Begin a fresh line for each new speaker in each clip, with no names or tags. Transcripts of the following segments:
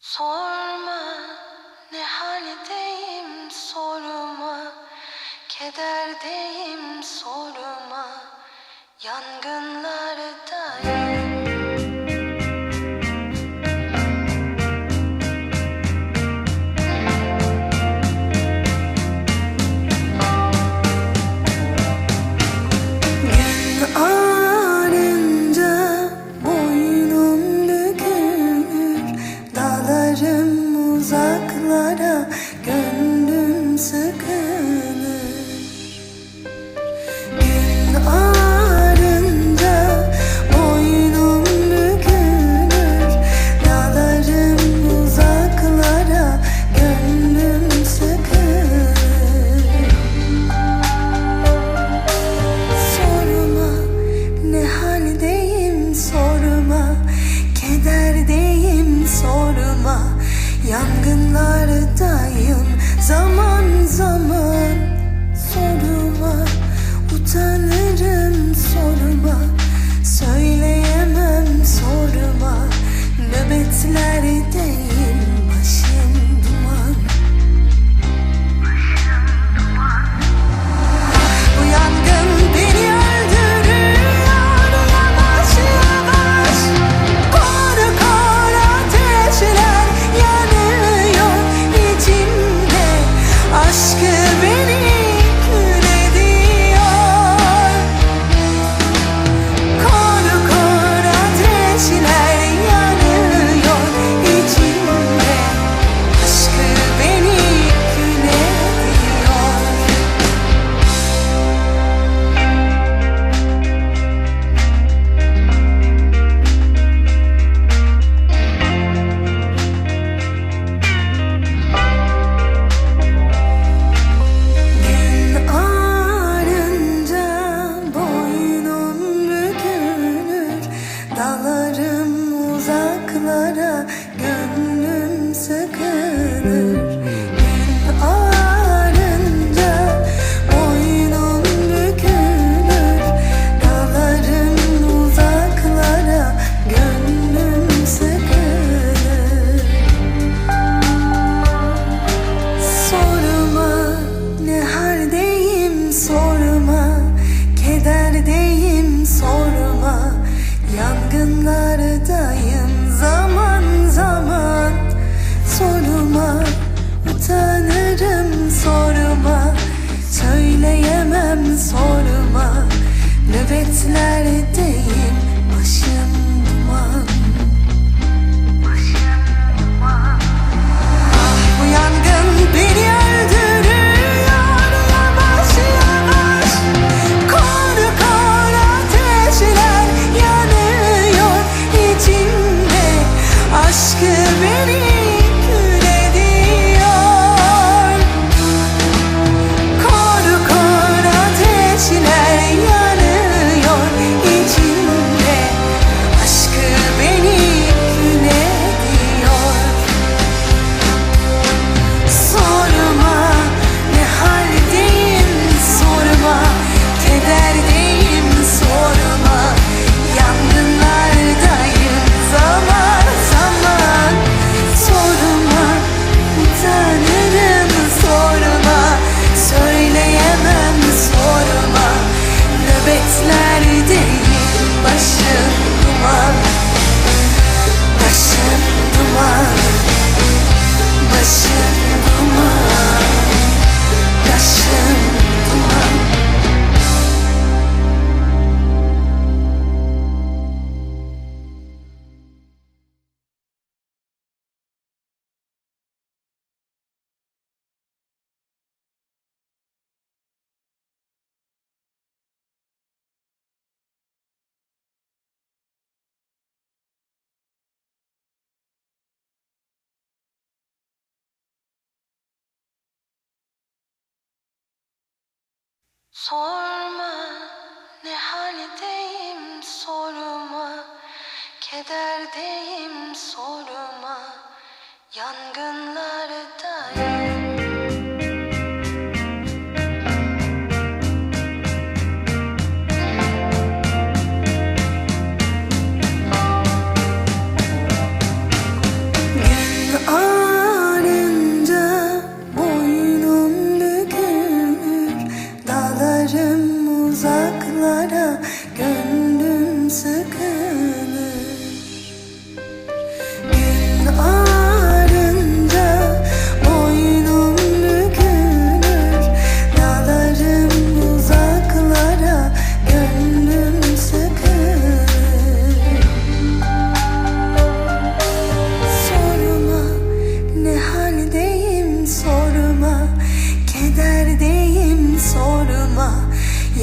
Sorma ne haldeyim sorma Kederdeyim sorma Yangınlar Yangınlardayım. Zaman zaman Sorma utanırım sorma. Söyleyemem sorma. Nöbetlerdeyim. Sorma ne haldeyim sorma Kederdeyim sorma Yangınları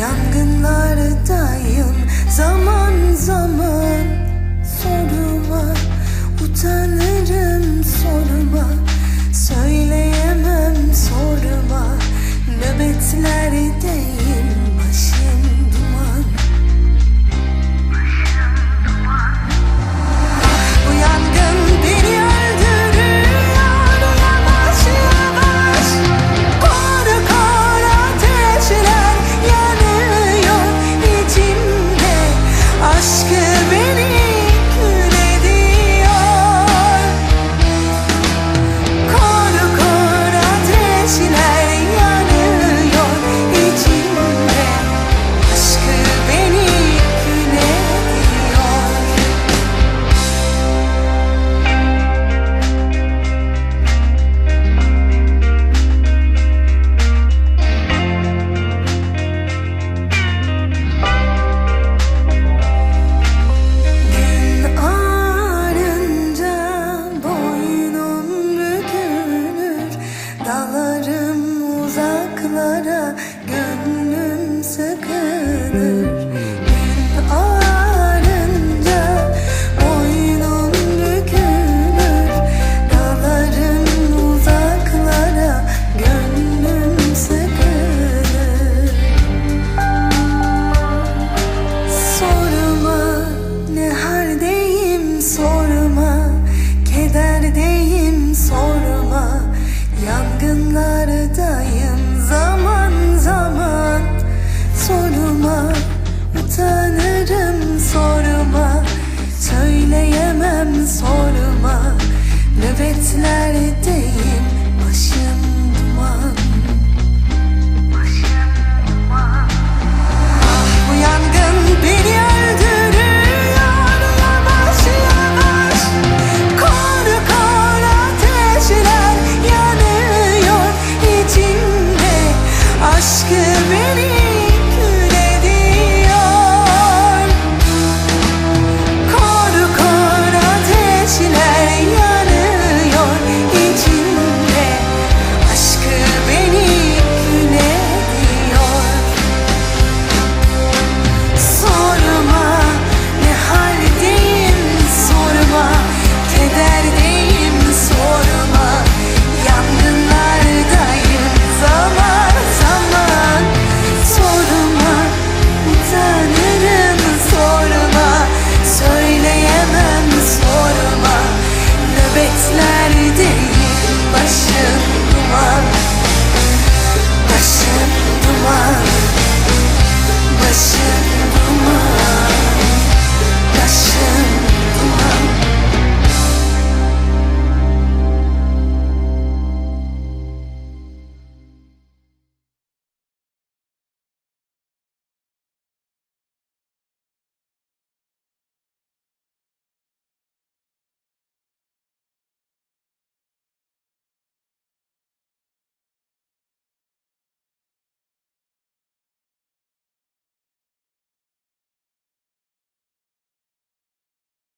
Yangınlardayım. Zaman zaman Sorma utanırım sorma Kederdeyim sorma. Yangınlardayım